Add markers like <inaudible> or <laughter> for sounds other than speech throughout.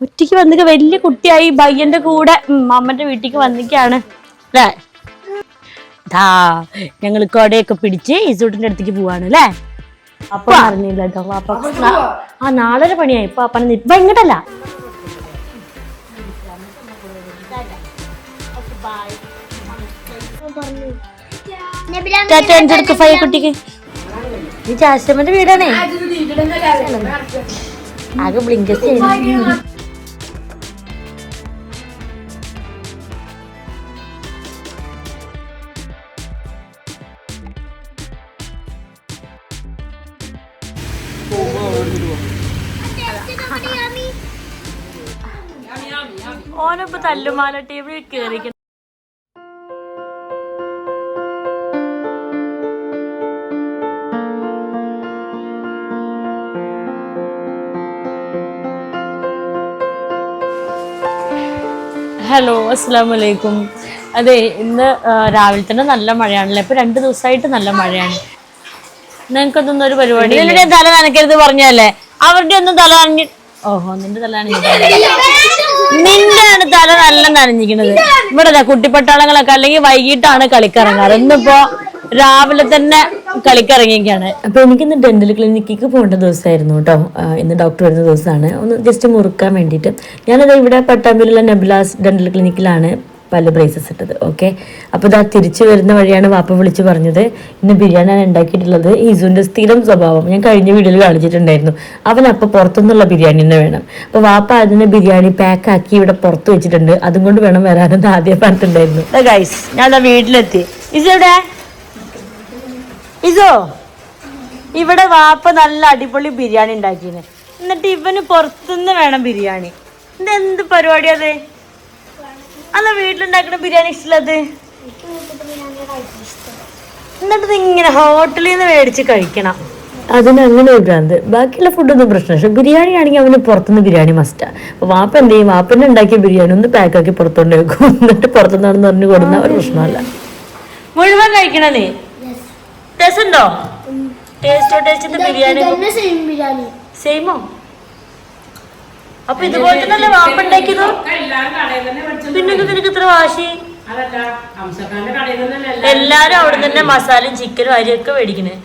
ഒറ്റയ്ക്ക് വന്നിട്ട് വലിയ കുട്ടിയായി ബയ്യന്റെ കൂടെ അമ്മന്റെ വീട്ടിലേക്ക് വന്നിക്കാണ്. അല്ലേ? ദാ ഞങ്ങൾ കൊടയൊക്കെ പിടിച്ച് ഇസൂട്ടിന്റെ അടുത്തേക്ക് പോവാണ് അല്ലേ? അപ്പൊ അറിഞ്ഞില്ല കേട്ടോ അപ്പൊ ആ നാളെ പണിയായി. ഇപ്പൊ അപ്പന ഇപ്പൊ ഇങ്ങോട്ടല്ല. കുട്ടിക്ക്. ഈ ചാശ്രമന്റെ വീടാണേ. ആകെ ബ്ലിങ്കസ് ഓനപ്പോ തല്ലുമാല ടേബിളിൽ കേറിക്കണം ഹലോ അസ്സാം വലൈക്കും അതെ ഇന്ന് രാവിലെ തന്നെ നല്ല മഴയാണല്ലേ? ഇപ്പൊ രണ്ട് ദിവസമായിട്ട് നല്ല മഴയാണ്. നിങ്ങൾക്കൊന്നും ഒരു പരിപാടി നിന്റെ തല നനക്കരുത് പറഞ്ഞല്ലേ? അവരുടെ ഒന്നും തല നനഞ്ഞി ഓഹോ നിന്റെ തല നിന്റെയാണ് തല നല്ല നനഞ്ഞിരിക്കുന്നത്. ഇവിടെ കുട്ടിപ്പട്ടാളങ്ങളൊക്കെ അല്ലെങ്കിൽ വൈകിട്ടാണ് കളിക്കിറങ്ങാറ്. ഇന്നിപ്പോ രാവിലെ തന്നെ കളിക്കിറങ്ങിയൊക്കെയാണ് അപ്പൊ എനിക്ക് ഇന്ന് ഡെന്റൽ ക്ലിനിക്കിക്ക് പോകേണ്ട ദിവസമായിരുന്നു കേട്ടോ. ഇന്ന് ഡോക്ടർ വരുന്ന ദിവസമാണ്. ഒന്ന് ജസ്റ്റ് മുറുക്കാൻ വേണ്ടിയിട്ട്. ഞാനത് ഇവിടെ പട്ടാമ്പിലുള്ള നെബുലാസ് ഡെന്റൽ ക്ലിനിക്കിലാണ് പല ബ്രേസസ് ഇട്ടത് ഓക്കെ അപ്പോൾ ഇതാ തിരിച്ചു വരുന്ന വഴിയാണ് വാപ്പ വിളിച്ച് പറഞ്ഞത്. ഇന്ന് ബിരിയാണിയാണ് ഉണ്ടാക്കിയിട്ടുള്ളത്. ഈസുവിന്റെ സ്ഥിരം സ്വഭാവം. ഞാൻ കഴിഞ്ഞ വീഡിയോയിൽ കാണിച്ചിട്ടുണ്ടായിരുന്നു. അവൻ അപ്പോൾ പുറത്തുനിന്നുള്ള ബിരിയാണി തന്നെ വേണം. അപ്പോൾ വാപ്പ അതിനെ ബിരിയാണി പാക്ക് ആക്കി ഇവിടെ പുറത്ത് വെച്ചിട്ടുണ്ട്. അതും കൊണ്ട് വേണം വരാനെന്ന് ആദ്യം പറഞ്ഞിട്ടുണ്ടായിരുന്നു. ഗൈസ് ഞാൻ വീട്ടിലെത്തി. ഇസോടെ ഇസോ ഇവിടെ വാപ്പ നല്ല അടിപൊളി ബിരിയാണി ഉണ്ടാക്കിന് എന്നിട്ട് ഇവന് പുറത്തുനിന്ന് വേണം ബിരിയാണി. ഇതെന്ത് പരിപാടിയാ അല്ല വീട്ടിലുണ്ടാക്കുന്ന ബിരിയാണി ഇഷ്ടമുള്ളത്? എന്നിട്ട് ഇങ്ങനെ ഹോട്ടലിൽ നിന്ന് മേടിച്ച് കഴിക്കണം. അതിന് അങ്ങനെ ഒരു ഭ്രാന്ത്. ബാക്കിയുള്ള ഫുഡൊന്നും പ്രശ്നം പക്ഷെ ബിരിയാണി ആണെങ്കിൽ അവന് പുറത്തുനിന്ന് ബിരിയാണി മസ്റ്റാണ് അപ്പൊ വാപ്പ എന്ത് ചെയ്യും? വാപ്പന്നെ ഉണ്ടാക്കിയ ബിരിയാണി ഒന്ന് പാക്കാക്കി പുറത്തോണ്ട് വെക്കും. എന്നിട്ട് പുറത്തുനിന്നാണെന്ന് പറഞ്ഞു കൊടുക്കുന്ന ഒരു പ്രശ്നമല്ല. മുഴുവൻ കഴിക്കണ നീ? ടേസ്റ്റ് ഉണ്ടോ? ടേസ്റ്റോ ടേസ്റ്റിന്റെ ബിരിയാണി. ബിരിയാണി. സെയിമോ അപ്പൊ ഇതുപോലെ തന്നെ വാപ്പുണ്ടാക്കിയത് പിന്നെ നിനക്ക് ഇത്ര വാശി? എല്ലാരും അവിടെ തന്നെ മസാലയും ചിക്കനും അരിയൊക്കെ മേടിക്കണേ.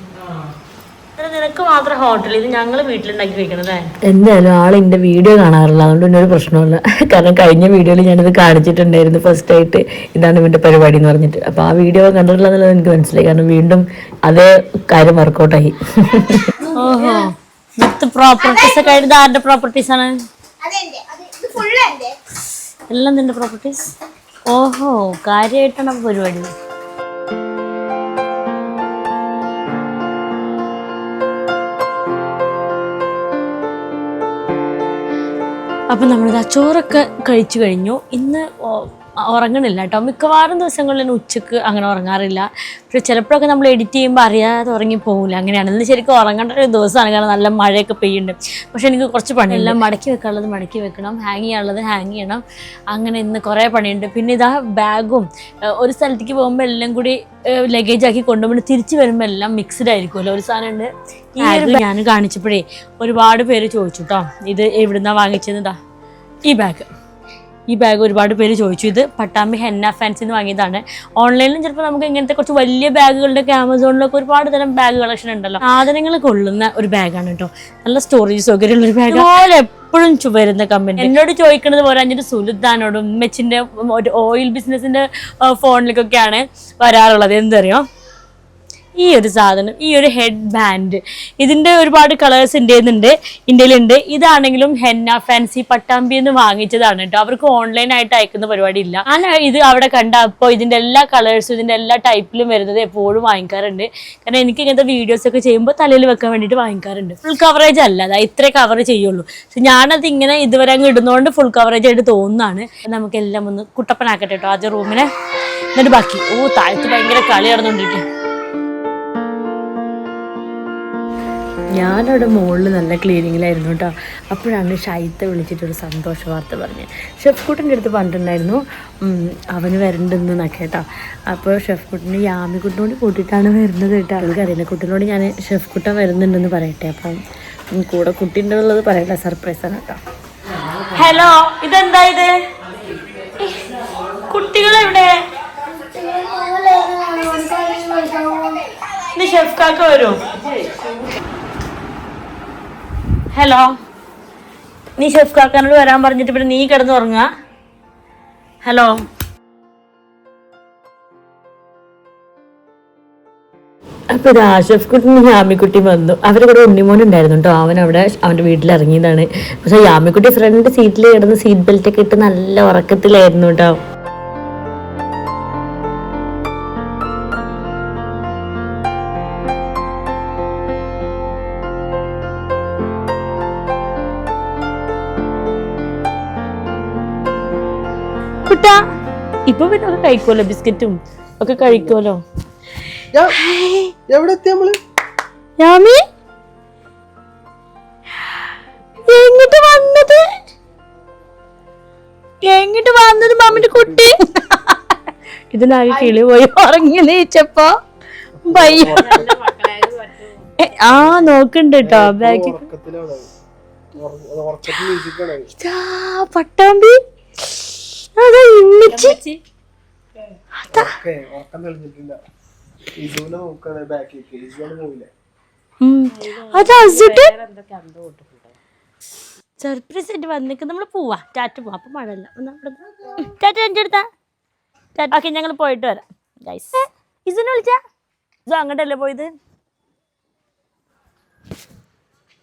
നിനക്ക് മാത്രം ഹോട്ടലിൽ ഇത് ഞങ്ങൾ വീട്ടിലുണ്ടാക്കി കഴിക്കണല്ലേ എന്തായാലും ആൾ എന്റെ വീഡിയോ കാണാറില്ല. അതുകൊണ്ട് പിന്നെ ഒരു പ്രശ്നമില്ല കാരണം കഴിഞ്ഞ വീഡിയോയിൽ ഞാനിത് കാണിച്ചിട്ടുണ്ടായിരുന്നു ഫസ്റ്റ് ആയിട്ട്. ഇതാണ് ഇവന്റെ പരിപാടി എന്ന് പറഞ്ഞിട്ട്. അപ്പൊ ആ വീഡിയോ കണ്ടിട്ടില്ല എന്നുള്ളത് എനിക്ക് മനസ്സിലായി. കാരണം വീണ്ടും അതേ കാര്യം വർക്കൗട്ടായി ഓഹോ. വിത്ത് പ്രോപ്പർട്ടീസ് ഒക്കെ ആയിട്ട് ആരുടെ പ്രോപ്പർട്ടീസ് ആണ്? എല്ലാം നിന്റെ പ്രോപ്പർട്ടീസ് ഓഹോ കാര്യമായിട്ടാണ് പരിപാടി. അപ്പം നമ്മളിത് ചോറൊക്കെ കഴിച്ചു കഴിഞ്ഞു. ഇന്ന് ഉറങ്ങണില്ല കേട്ടോ. മിക്കവാറും ദിവസങ്ങളിൽ ഉച്ചയ്ക്ക് അങ്ങനെ ഉറങ്ങാറില്ല. പക്ഷെ ചിലപ്പോഴൊക്കെ നമ്മൾ എഡിറ്റ് ചെയ്യുമ്പോൾ അറിയാതെ ഉറങ്ങി പോകില്ല അങ്ങനെയാണ്. ഇന്ന് ശരിക്കും ഉറങ്ങേണ്ട ഒരു ദിവസമാണ്. കാരണം നല്ല മഴയൊക്കെ പെയ്യുന്നുണ്ട്. പക്ഷെ എനിക്ക് കുറച്ച് പണിയെല്ലാം മടക്കി വെക്കാനുള്ളത് മടക്കി വെക്കണം. ഹാങ് ചെയ്യാനുള്ളത് ഹാങ് ചെയ്യണം. അങ്ങനെ ഇന്ന് കുറേ പണിയുണ്ട്. പിന്നെ ഇതാ ബാഗും. ഒരു സ്ഥലത്തേക്ക് പോകുമ്പോൾ എല്ലാം കൂടി ലഗേജ് ആക്കി കൊണ്ടുപോകുമ്പോൾ തിരിച്ചു വരുമ്പോൾ എല്ലാം മിക്സ്ഡ് ആയിരിക്കുമല്ലോ. ഒരു സാധനം ഉണ്ട് ഈ ഒരു ഞാൻ കാണിച്ചപ്പോഴേ ഒരുപാട് പേര് ചോദിച്ചു കേട്ടോ ഇത് എവിടുന്നാ വാങ്ങിച്ചതാ ഈ ബാഗ് ഈ ബാഗ് ഒരുപാട് പേര് ചോദിച്ചു. ഇത് പട്ടാമ്പി ഹെന്ന ഫാൻസിൽ നിന്ന് വാങ്ങിയതാണ്. ഓൺലൈനിലും ചിലപ്പോൾ നമുക്ക് ഇങ്ങനത്തെ കുറച്ച് വലിയ ബാഗുകളുടെയൊക്കെ ആമസോണിലൊക്കെ ഒരുപാട് തരം ബാഗ് കളക്ഷൻ ഉണ്ടല്ലോ. സാധനങ്ങൾ കൊള്ളുന്ന ഒരു ബാഗാണ് കേട്ടോ നല്ല സ്റ്റോറേജ് സൗകര്യമുള്ള ഒരു ബാഗ് എപ്പോഴും ചുവരുന്ന കമ്പനി എന്നോട് ചോദിക്കുന്നത് പോലെ അഞ്ഞിട്ട് സുലുദ്ദാനോടും മെച്ചിന്റെ ഒരു ഓയിൽ ബിസിനസിന്റെ ഫോണിലേക്കൊക്കെയാണ് വരാറുള്ളത്. എന്തറിയോ ഈ ഒരു സാധനം ഈ ഒരു ഹെഡ് ബാൻഡ് ഇതിന്റെ ഒരുപാട് കളേഴ്സ് ഇന്ത്യയിലുണ്ട് ഇന്ത്യയിലുണ്ട്. ഇതാണെങ്കിലും ഹെന്ന ഫാൻസി പട്ടാമ്പി എന്ന് വാങ്ങിച്ചതാണ് കേട്ടോ അവർക്ക് ഓൺലൈൻ ആയിട്ട് അയക്കുന്ന പരിപാടി ഇല്ല ഞാൻ ഇത് അവിടെ കണ്ട അപ്പോൾ ഇതിന്റെ എല്ലാ കളേഴ്സും ഇതിന്റെ എല്ലാ ടൈപ്പിലും വരുന്നത് എപ്പോഴും വാങ്ങിക്കാറുണ്ട്. കാരണം എനിക്ക് ഇങ്ങനത്തെ വീഡിയോസ് ഒക്കെ ചെയ്യുമ്പോൾ തലയിൽ വെക്കാൻ വേണ്ടിയിട്ട് വാങ്ങിക്കാറുണ്ട്. ഫുൾ കവറേജ് അല്ല അതാ ഇത്രേ കവർ ചെയ്യുള്ളൂ. പക്ഷെ ഞാനത് ഇങ്ങനെ ഇതുവരെ അങ്ങ് ഇടുന്നതുകൊണ്ട് ഫുൾ കവറേജ് ആയിട്ട് തോന്നുന്നതാണ്. നമുക്കെല്ലാം ഒന്ന് കുട്ടപ്പനാക്കട്ടെ കേട്ടോ ആദ്യം റൂമിനെ എന്നിട്ട് ബാക്കി. ഓ താഴത്ത് ഭയങ്കര കളി നടന്നുകൊണ്ടിരിക്കും ഞാനവിടെ മുകളിൽ നല്ല ക്ലീനിങ്ങിലായിരുന്നു കേട്ടോ. അപ്പോഴാണ് ഷൈത്തെ വിളിച്ചിട്ടൊരു സന്തോഷ വാർത്ത പറഞ്ഞത്. ഷെഫ് കുട്ടന്റെ അടുത്ത് പറഞ്ഞിട്ടുണ്ടായിരുന്നു അവന് വരണ്ടെന്ന് കേട്ടോ. അപ്പോൾ ഷെഫ് കുട്ടിന് യാമിക്കുട്ടിനോട് കൂട്ടിയിട്ടാണ് വരുന്നത് കേട്ടോ. അവൾക്കറിയില്ല കുട്ടിനോട് ഞാൻ ഷെഫ് കുട്ടൻ വരുന്നുണ്ടെന്ന് പറയട്ടെ. അപ്പം കൂടെ കുട്ടിന്റെ ഉള്ളത് പറയട്ടെ സർപ്രൈസാണ് കേട്ടോ. ഹലോ ഇതെന്താ ഇത്? കുട്ടികളെവിടെ? ഷെഫ് കാക്ക വരും. ഹലോ. നീ ഷെഫ് കാക്കാനോട് വരാൻ പറഞ്ഞിട്ട് പിന്നെ നീ കിടന്ന് ഉറങ്ങുക ഹലോ. അപ്പൊ ഇത് ആഷഫ് കുട്ടി യാമിക്കുട്ടി വന്നു. അവരുടെ കൂടെ ഉണ്ണിമോൻ ഉണ്ടായിരുന്നു കേട്ടോ അവൻ അവിടെ അവന്റെ വീട്ടിൽ ഇറങ്ങിയതാണ് പക്ഷെ യാമിക്കുട്ടി ഫ്രണ്ട് സീറ്റിൽ കിടന്ന് സീറ്റ് ബെൽറ്റ് ഒക്കെ ഇട്ട് നല്ല ഉറക്കത്തിലായിരുന്നു കേട്ടോ കുട്ടാ ഇപ്പൊ പിന്നെ ഒക്കെ കഴിക്കുമല്ലോ ബിസ്ക്കറ്റും ഒക്കെ കഴിക്കുമല്ലോ എവിടെ എത്തി നമ്മൾ യാമി എങ്ങിട്ട് വന്നത്? എങ്ങിട്ട് വന്നത് മാമിന്റെ കുട്ടി? ഇതിനാകെ കിളി പോയി ഉറങ്ങി നീച്ചപ്പോ. ആ നോക്കണ്ട് കേട്ടോ ഉറക്കത്തിൽ പട്ടാമ്പി. അതാ ഇമ്മിച്ച് ഓക്കെ ഉറക്കം തെളിഞ്ഞിട്ടില്ല. ഇസുവിനെ നോക്കാണ് ബാക്കിലേക്ക് ഇസുവാണ് പോയില്ല ഉം. അത് അസിട്ട് സർപ്രൈസ് ആയിട്ട് നമ്മൾ പോവാ. ടാറ്റ പോവാ. അപ്പൊ മഴയില്ല. ടാറ്റ എന്റെ അടുത്താ ടാറ്റ. ഓക്കെ ഞങ്ങൾ പോയിട്ട് വരാം. ഗൈസ് ഇസിനെ വിളിച്ചാ? ഇത് അങ്ങോട്ടല്ലേ പോയത്?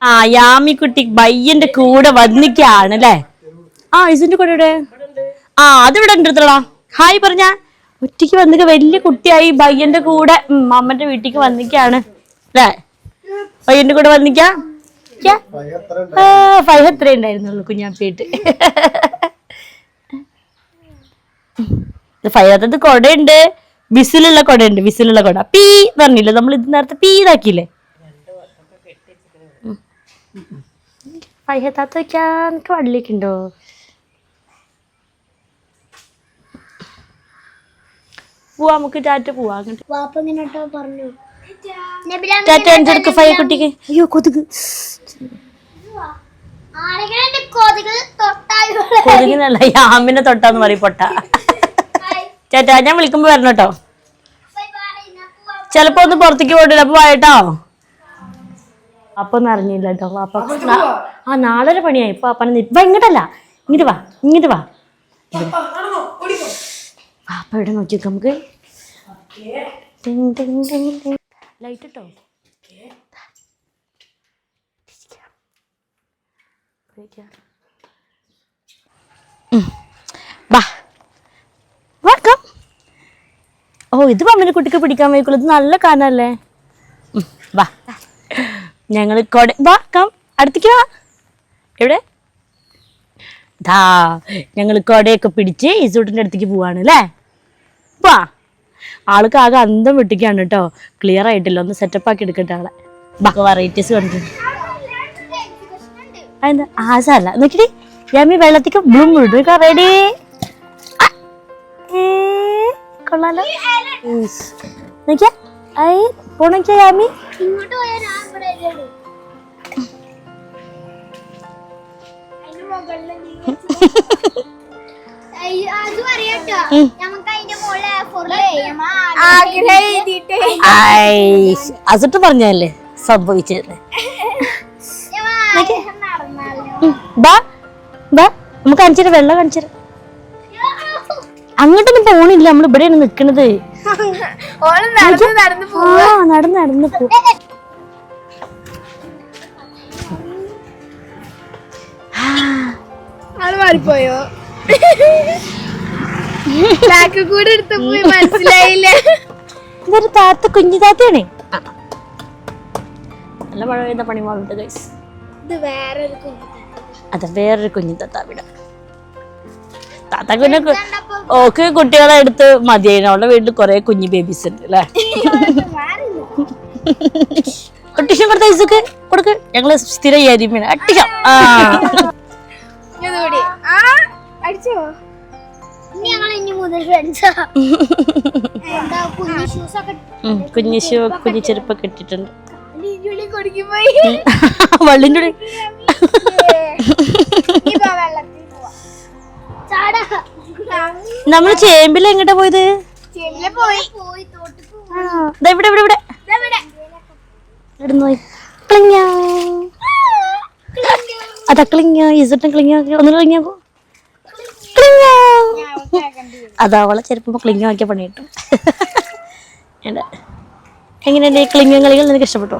ആ യാമിക്കുട്ടി ബയ്യന്റെ കൂടെ വന്നിക്കാണ് അല്ലേ? ആ ഇസിന്റെ കൂടെ ഇവിടെ ആ അതിവിടെ ഉണ്ട് അടുത്തടാ ഹായ് പറഞ്ഞ. ഒറ്റയ്ക്ക് വന്നിട്ട് വലിയ കുട്ടിയായി. ഭയ്യന്റെ കൂടെ അമ്മന്റെ വീട്ടിലേക്ക് വന്നിക്കാണ്. അല്ലേ? ഭയ്യന്റെ കൂടെ വന്നിക്കാ? ഉണ്ട് ഫൈവ് എത്ര ഉണ്ടായിരുന്നുള്ളൂ കുഞ്ഞാപ്പിയിട്ട് ഫൈവത്തത് കൊടയുണ്ട്. വിസിലുള്ള കൊടയുണ്ട്. വിസിലുള്ള കൊട. പീ എന്ന് പറഞ്ഞില്ലേ? നമ്മൾ ഇത് നേരത്തെ പീ ഇതാക്കിയില്ലേ? ഫൈഹത്താത്ത വെക്കാൻ എനിക്ക് വള്ളിക്കുണ്ടോ പോവാ നമുക്ക് ടാറ്റ പോവാ അങ്ങോട്ട്. വാപ്പ ഇങ്ങനെ പറഞ്ഞു. ടാറ്റ എന്റെ അടുക്ക് ഫൈ കുട്ടിക്ക്. അയ്യോ കൊതുക്. കൊതുകിനല്ല യാമിനെ തൊട്ടാന്ന് പറയും പൊട്ട. ചേട്ടാ ഞാൻ വിളിക്കുമ്പോ വരണം കേട്ടോ ചെലപ്പോ ഒന്ന് പുറത്തേക്ക് പോയിട്ടില്ല അപ്പൊ വായട്ടോ അപ്പൊ ഒന്നും അറിഞ്ഞില്ല കേട്ടോ വാപ്പ. നാ- ആ നാളൊരു പണിയായി. ഇപ്പൊ അപ്പനെ ഇപ്പൊ ഇങ്ങോട്ടല്ല. ഇങ്ങോട്ട് വാ ഇങ്ങോട്ട് വാ. വാപ്പ ഇവിടെ നോക്കി നമുക്ക്. ലൈറ്റ് ഇട്ടോ? വെൽക്കം ഓ ഇത് പമ്മിനെ കുട്ടിക്ക് പിടിക്കാൻ വയ്ക്കുള്ളൂ. ഇത് നല്ല കാനല്ലേ വാ. ഞങ്ങൾ കൊട വാ കം അടുത്തേക്ക് വാ. എവിടെ? ദാ ഞങ്ങൾ കൊടയൊക്കെ പിടിച്ച് ഇസൂട്ടിന്റെ അടുത്തേക്ക് പോവാണ് അല്ലേ? വാ ആൾക്ക് ആകെ അന്തം വെട്ടിക്കാണ് കേട്ടോ ക്ലിയർ ആയിട്ടില്ല. ഒന്ന് സെറ്റപ്പ് ആക്കി എടുക്കട്ടെ ആളെ. ബാക്കി വെറൈറ്റീസ് കണ്ടിട്ടുണ്ട് അതെന്താ? ആസല്ല നോക്കിടി. യമി വെള്ളത്തിക്ക് ബ്ലൂം വിടുക റെഡി കൊള്ളാലോ. നോക്കിയാ. ഐ. പോണോക്കിയ യാമി. ഇങ്ങോട്ട് പോയാൽ മുകളിൽ അസിട്ട് പറഞ്ഞല്ലേ സംഭവിച്ചത് നമുക്ക് കാണിച്ചിട്ട് വെള്ളം കാണിച്ചിട്ട് അങ്ങോട്ടൊന്നും പോണില്ല നമ്മൾ ഇവിടെയാണ് നിക്കണത്. ഓൾ നടന്ന് നടന്ന് ആ നടന്ന് നടന്ന് പോ. ആൾ മാറിപ്പോയോ? കൂടെ എടുത്ത് പോയി മനസ്സിലായില്ല. ഇതൊരു താത്ത കുഞ്ഞു താത്തയാണേ. നല്ല മഴ പെയ്ത പണി മാറുണ്ട് ഗൈസ് ഇത് വേറെ ഒരു കുഞ്ഞു അത് വേറൊരു കുഞ്ഞു താത്ത ഇവിടെ. താത്ത കുഞ്ഞു ഓക്ക് കുട്ടികളെ എടുത്ത് മതിയായി അവളുടെ വീട്ടിൽ കുറെ കുഞ്ഞു ബേബീസ് ഉണ്ട് അല്ലേ? ഒട്ടിഷം കൊടുത്ത ഐസൊക്കെ കൊടുക്ക്. ഞങ്ങൾ സ്ഥിരം ഏരിയമാണ് അട്ടിഷം ആ. അടിച്ചോ? ഞങ്ങൾ ഇനി മുതൽ കുഞ്ഞു ഷൂ കുഞ്ഞു ചെരുപ്പൊക്കെ ഇട്ടിട്ടുണ്ട്. വള്ളിന്റെ ഉള്ളിൽ. നമ്മൾ ചേമ്പിൽ എങ്ങോട്ടാ പോയത്? ചെമ്മിലെ പോയി. പോയി തോട്ട് ദാ ഇവിടെ ഇവിടെ ഇവിടെ. അതാ ക്ലിങ്ങ ഇസട്ടും ക്ലിങ്ങ ഒന്ന് ക്ലിങ്ങ അതാ അവളെ ചെറുപ്പം ക്ലിങ്ങ ആക്കിയ പണി കിട്ടും. എങ്ങനെയുണ്ട് ഈ ക്ലിങ്ങ കളികൾ നിനക്ക് ഇഷ്ടപ്പെട്ടോ?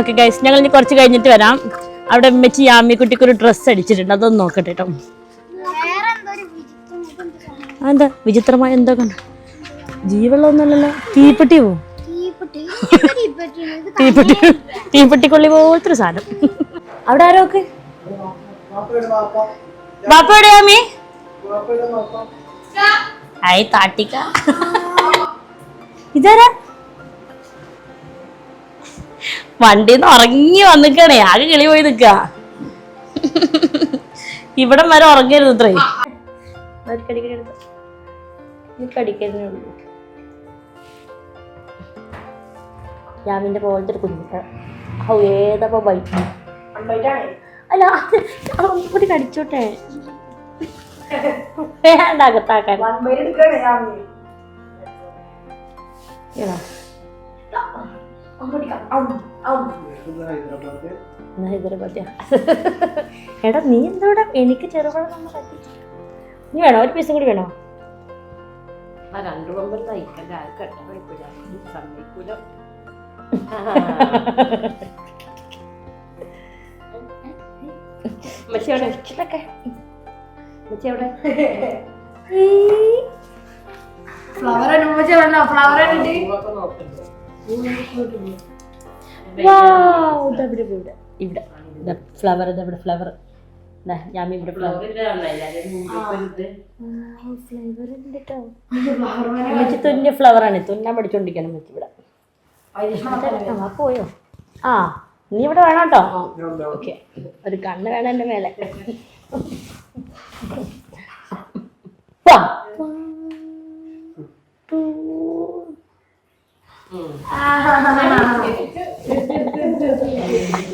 ഓക്കെ ഗൈസ് ഞങ്ങൾ ഇനി കുറച്ച് കഴിഞ്ഞിട്ട് വരാം. അവിടെ ഉമ്മച്ചി യാമിക്കുട്ടിക്ക് ഒരു ഡ്രസ്സ് അടിച്ചിട്ടുണ്ട്. അതൊന്ന് നോക്കട്ടെ കേട്ടോ. എന്തോ വിചിത്രമായ എന്തോ കണ്ടു. ജീവെള്ളമൊന്നുമല്ലല്ലോ തീപ്പെട്ടി പോവും തീപ്പെട്ടി <laughs> തീപ്പെട്ടിക്കൊള്ളി പോലത്തെ ഒരു സാധനം. അവിടെ ആരോക്ക് ഒക്കെ? ബാപ്പ എവിടെയാ മീ ഐ താട്ടിക്ക. ഇതാരാ? വണ്ടിന്ന് ഉറങ്ങി വന്നിക്കണേ. ആകെ കിളി പോയി നിക്ക. ഇവിടം വരെ ഉറങ്ങരുത് ഇത്രേ. കടിക്കുന്നേ ഉള്ളൂ. യാമിന്റെ പോലത്തെ ഒരു കുഞ്ഞു ഏതപ്പോ ബൈക്ക് അല്ല അത് ഒന്നുകൂടി കടിച്ചോട്ടെ. വേണ്ട അകത്താക്കാൻ? ഹൈദരാബാദ് എടാ നീ എന്തോടാ? എനിക്ക് ചെറുപഴം നമ്മൾ നീ വേണോ? ഒരു പീസും കൂടി വേണോ? ആ രണ്ടു പമ്പർ തയ്ക്കണ്ട അത് കെട്ട പൈപ്പില്ല സമ്മതിക്കൂല. മച്ചി ഫ്ലവർ ഇതൊക്കെ മച്ചി എവിടെ Wow, ദാ ഇവിടെ ഇവിടെ. ഫ്ലവർ ഇവിടെ ഫ്ലവർ ഞാൻ ഇവിടെ ഫ്ലവർ ഫ്ലവർ ഉണ്ട് കേട്ടോ തുന്നിയ ഫ്ലവർ ആണ്. തുന്നാൻ പഠിച്ചോണ്ടിരിക്കണം ഇവിടെ. പോയോ? ആ നീ ഇവിടെ വേണം കേട്ടോ. ഓക്കെ. ഒരു കണ്ണ് വേണം എന്റെ മേലെ. വാ.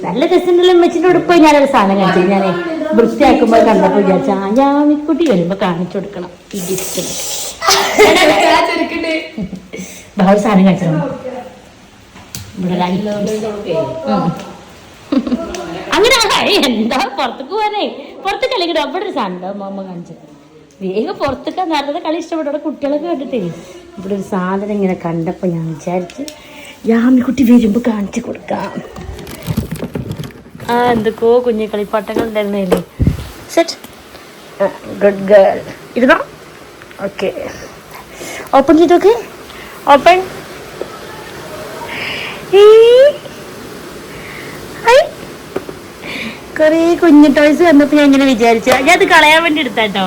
നല്ല രസമുണ്ടല്ലോ മെച്ചിന്റെ ഉടുപ്പ് ഞാനൊരു സാധനം കാണിച്ചു. ഞാൻ വൃത്തിയാക്കുമ്പോൾ കണ്ടപ്പോൾ വിചാരിച്ച ആ ജാമിക്കുട്ടി വരുമ്പോൾ കാണിച്ചു കൊടുക്കണം. ഈ ഗിഫ്റ്റ് സാധനം കാണിച്ചു. അങ്ങനെ എന്താ പുറത്തേക്ക് പോകാനേ? പുറത്തേക്ക് അല്ലെങ്കിൽ അവിടെ ഒരു സാധനം അമ്മ കാണിച്ചത് വേഗം പുറത്തേക്ക് നേരത്തെ കളി ഇഷ്ടപ്പെട്ട. അവിടെ കുട്ടികളൊക്കെ കണ്ടിട്ടേ. ഇവിടെ ഒരു സാധനം ഇങ്ങനെ കണ്ടപ്പോൾ ഞാൻ വിചാരിച്ച് യാമിക്കുട്ടി വരുമ്പോൾ കാണിച്ചു കൊടുക്കാം. ആ എന്തൊക്കെയോ കുഞ്ഞു കളിപ്പാട്ടങ്ങൾ ഉണ്ടായിരുന്നല്ലേ സെറ്റ് ഗുഡ് ഗേൾ ഇരുന്നോ? ഓക്കെ ഓപ്പൺ ചെയ്തോക്കെ ഓപ്പൺ കുറേ കുഞ്ഞു ടോയ്സ് വന്നപ്പോ ഞാൻ ഇങ്ങനെ വിചാരിച്ചു. ഞാൻ അത് കളയാൻ വേണ്ടി എടുത്താട്ടോ.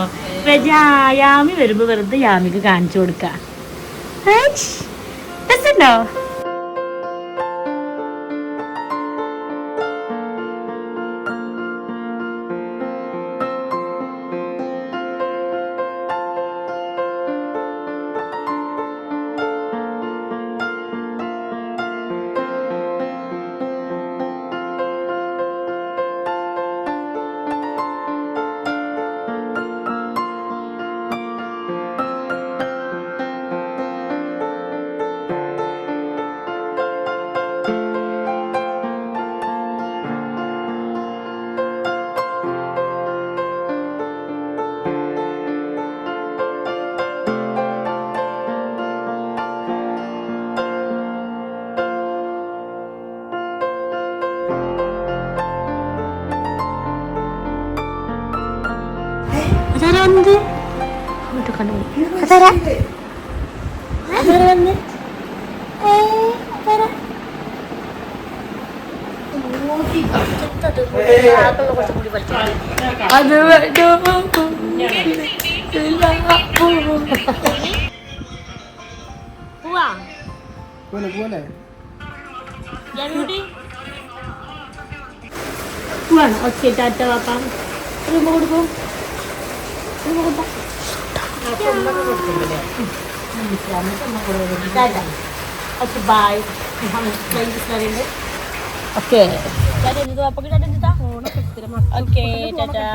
യാമി വരുമ്പോ വെറുതെ യാമിക്ക് കാണിച്ചു കൊടുക്കാം. രസമുണ്ടോ പോവാ പോലെ പോലെ പോവാണ് ഓക്കെ ടാറ്റ പാപ്പ റൂമ കൊടുക്കും Ruma tata okay bye okay okay tata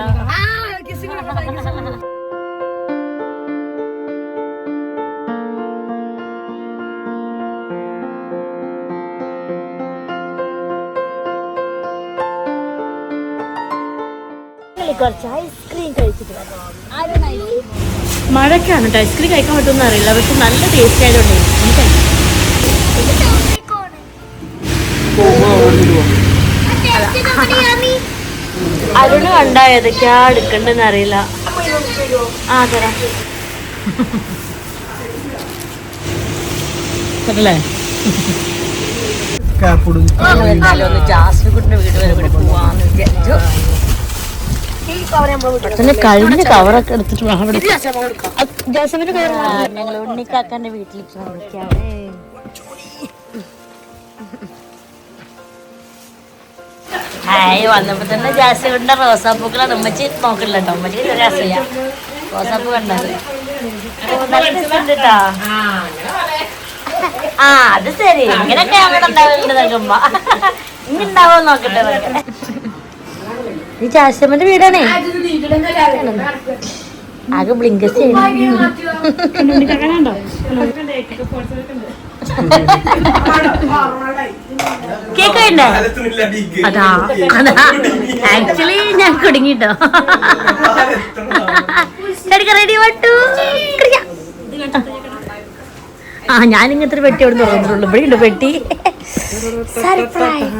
കുറച്ച് ഐസ്ക്രീം കഴിച്ചിട്ട് മഴക്കാണ് കേട്ടോ. ഐസ്ക്രീം കഴിക്കാൻ പറ്റുമെന്ന് അറിയില്ല. പക്ഷെ നല്ല ടേസ്റ്റ് ആയതുകൊണ്ട്. അരുണ് കണ്ടാ ഏതൊക്കെയാ എടുക്കണ്ടെന്ന് അറിയില്ല. ആ തരാം. അല്ലേ കാപ്പിടും. ജാസ്മിക്കുട്ടിന്റെ വീട് വരെ കൂടി പോവാന്ന് വിചാരിച്ചു. പെട്ടെന്ന് കഴിഞ്ഞ കവറൊക്കെ എടുത്തിട്ട് ഞങ്ങൾ ഉണ്ണിക്കാക്കാന്റെ വീട്ടിലേക്ക് വന്നിരിക്കാണ് ഹായ് വന്നപ്പോ തന്നെ ജാസ്മിന്റെ റോസാപ്പൂക്കളാണ്. ഉമ്മച്ചി നോക്കില്ല കേട്ടോ ഉമ്മച്ചി രസയ്യ റോസാപ്പൂ കണ്ടത്. നല്ല രസമുണ്ട്. ആ അത് ശരി. ഇങ്ങനെയൊക്കെ അവിടെ ഉണ്ടാവുന്നുണ്ട് നോക്കുമ്പോ ഇനി ഉണ്ടാവോ നോക്കട്ടെ നോക്കട്ടെ ഈ ചാശമ്മന്റെ വീടാണേ. ആകെ ബ്ലിങ്കസ് കേക്ക് വേണ്ടേ? അതാ അതാ. ആക്ച്വലി ഞാൻ കുടുങ്ങിട്ടോ. റെഡി വട്ടു ആ ഞാൻ ഇങ്ങനത്തെ പെട്ടി അവിടെ തുറന്നിട്ടുള്ളൂ. ഇവിടെ ഉണ്ട് പെട്ടി സർപ്രൈസ്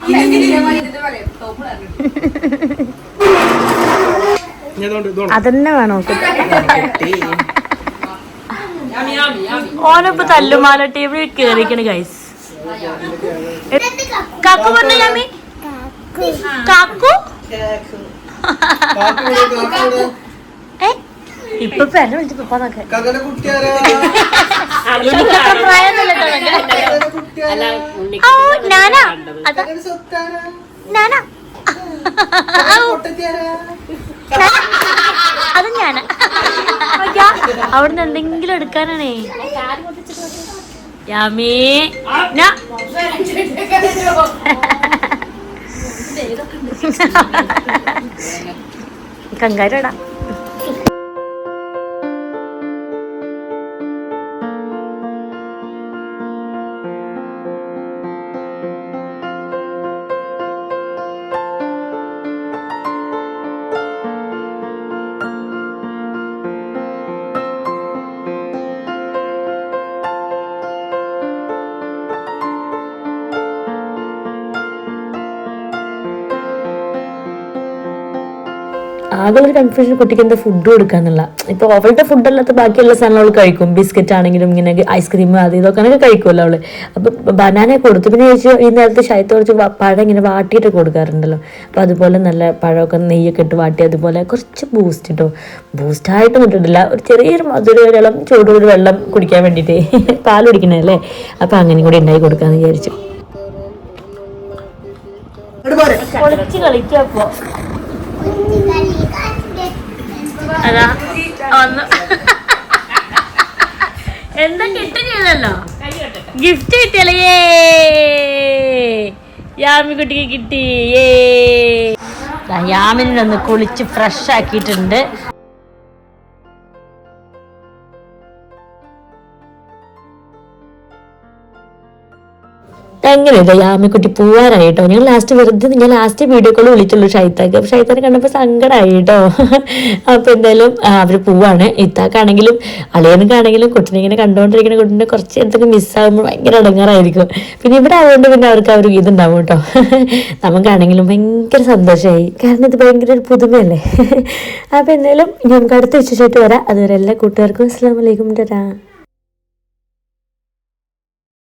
<laughs> അതന്നെ വേണോ. ഓനിപ്പോ തല്ലുമാല ടീമിൽ കേറിക്കണ് ഗൈസ് കാക്കു പറഞ്ഞു കാക്കു. ഏ ഇപ്പൊ പേരെ വിളിച്ചു പപ്പാന്നൊക്കെ ഞാനാ അതാ ഞാനാ പൊട്ടത്തിയാരാ? അത് ഞാനാ. അവിടുന്ന് എന്തെങ്കിലും എടുക്കാനാണേ. യാമേ. കങ്കാരടാ. ആകെ ഒരു കൺഫ്യൂഷൻ കുട്ടിക്ക് എന്താ ഫുഡ് കൊടുക്കാന്നുള്ള. ഇപ്പൊ അവളുടെ ഫുഡ് അല്ലാത്ത ബാക്കിയുള്ള സാധനങ്ങൾ അവൾ കഴിക്കും. ബിസ്ക്കറ്റ് ആണെങ്കിലും ഇങ്ങനെ ഐസ്ക്രീം അത് ഇതൊക്കെ അങ്ങനെ കഴിക്കുമല്ലോ അവൾ. അപ്പൊ ബനാന കൊടുത്തു. പിന്നെ ചോദിച്ചു ഈ നേരത്തെ ശൈത്ത് കുറച്ച് പഴം ഇങ്ങനെ വാട്ടിയിട്ട് കൊടുക്കാറുണ്ടല്ലോ. അപ്പൊ അതുപോലെ നല്ല പഴമൊക്കെ നെയ്യൊക്കെ ഇട്ട് വാട്ടി അതുപോലെ കുറച്ച് ബൂസ്റ്റ് ഇട്ടോ. ബൂസ്റ്റ് ആയിട്ട് ഇട്ടിട്ടില്ല. ഒരു ചെറിയൊരു മധുര വെള്ളം ചൂടുകൂടി വെള്ളം കുടിക്കാൻ വേണ്ടിയിട്ട് <laughs> പാൽ കുടിക്കണല്ലേ അപ്പൊ അങ്ങനെ കൂടി ഉണ്ടായി കൊടുക്കാന്ന് വിചാരിച്ചു. കളിക്കപ്പോ അതാ ഒന്ന് എന്താ കിട്ടുന്നില്ലല്ലോ ഗിഫ്റ്റ് കിട്ടിയല്ലേ യാമി കുട്ടിക്ക് കിട്ടി ഏ യാമിനെ ഒന്ന് കുളിച്ച് ഫ്രഷ് ആക്കിയിട്ടുണ്ട്. അങ്ങനെയല്ല യാമിക്കുട്ടി പോവാനായി കേട്ടോ ലാസ്റ്റ് വെറുതെ ഞാൻ ലാസ്റ്റ് വീഡിയോ കോൾ വിളിച്ചുള്ളൂ ഷൈത്താക്ക്. അപ്പൊ ഷൈത്താനെ കണ്ടപ്പോൾ സങ്കടമായി കേട്ടോ അപ്പൊ എന്തായാലും ആ, അവർ പോവാണ്. ഇത്താക്കാണെങ്കിലും അളിയനക്കാണെങ്കിലും കുട്ടിനെ ഇങ്ങനെ കണ്ടുകൊണ്ടിരിക്കുന്ന കുട്ടിനെ കുറച്ച് എന്തെങ്കിലും മിസ്സാകുമ്പോൾ ഭയങ്കര അടങ്ങാറായിരിക്കും പിന്നെ ഇവിടെ ആയതുകൊണ്ട് പിന്നെ അവർക്ക് ആ ഒരു ഇതുണ്ടാവും കേട്ടോ നമുക്കാണെങ്കിലും ഭയങ്കര സന്തോഷമായി കാരണം ഇത് ഭയങ്കര ഒരു പുതുമയല്ലേ? അപ്പൊ എന്തായാലും ഞങ്ങൾക്ക് അടുത്ത വിശേഷമായിട്ട് വരാം. അതുവരെ എല്ലാ കൂട്ടുകാർക്കും അസ്സാം വലൈക്കും